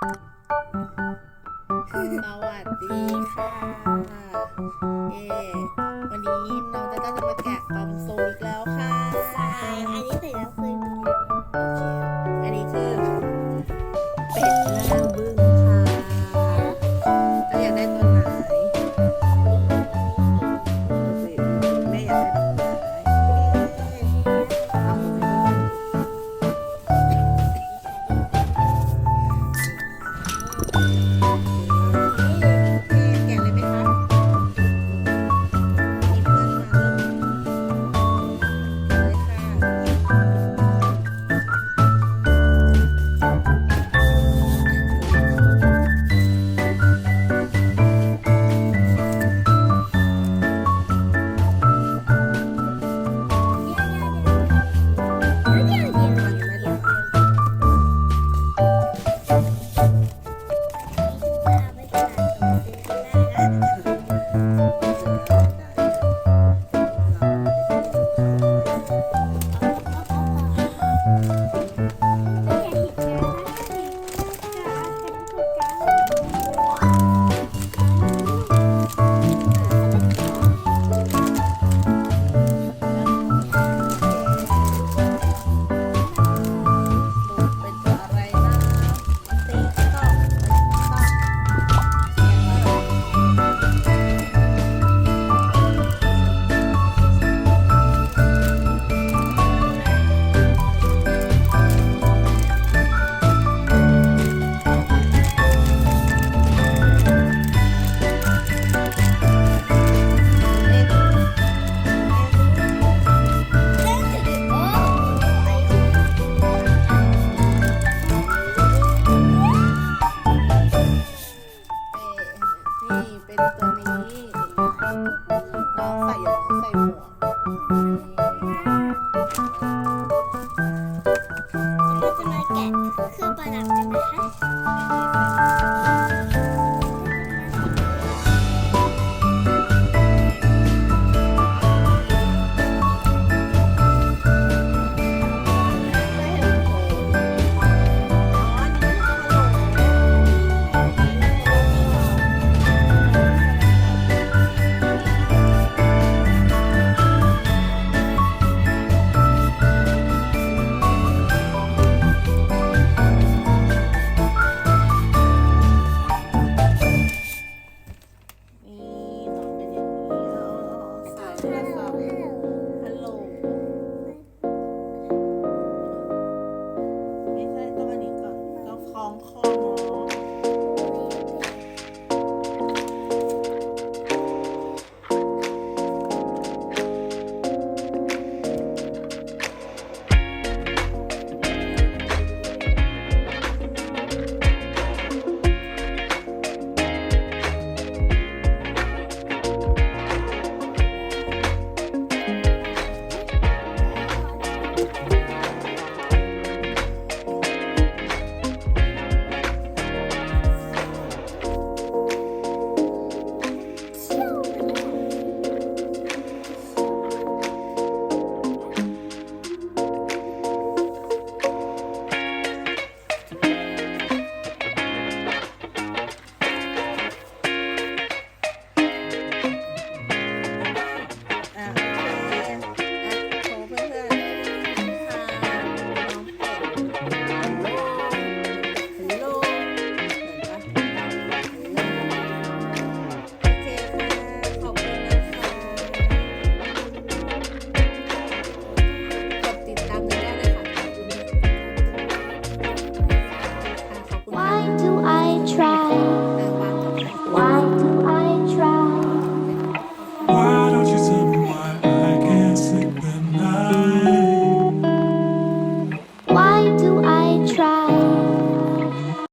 สวัสดีค่ะ เอวันนี้น้องจะต้องจะมาแกะกล่อง 赛也不是晒不完 Thank you.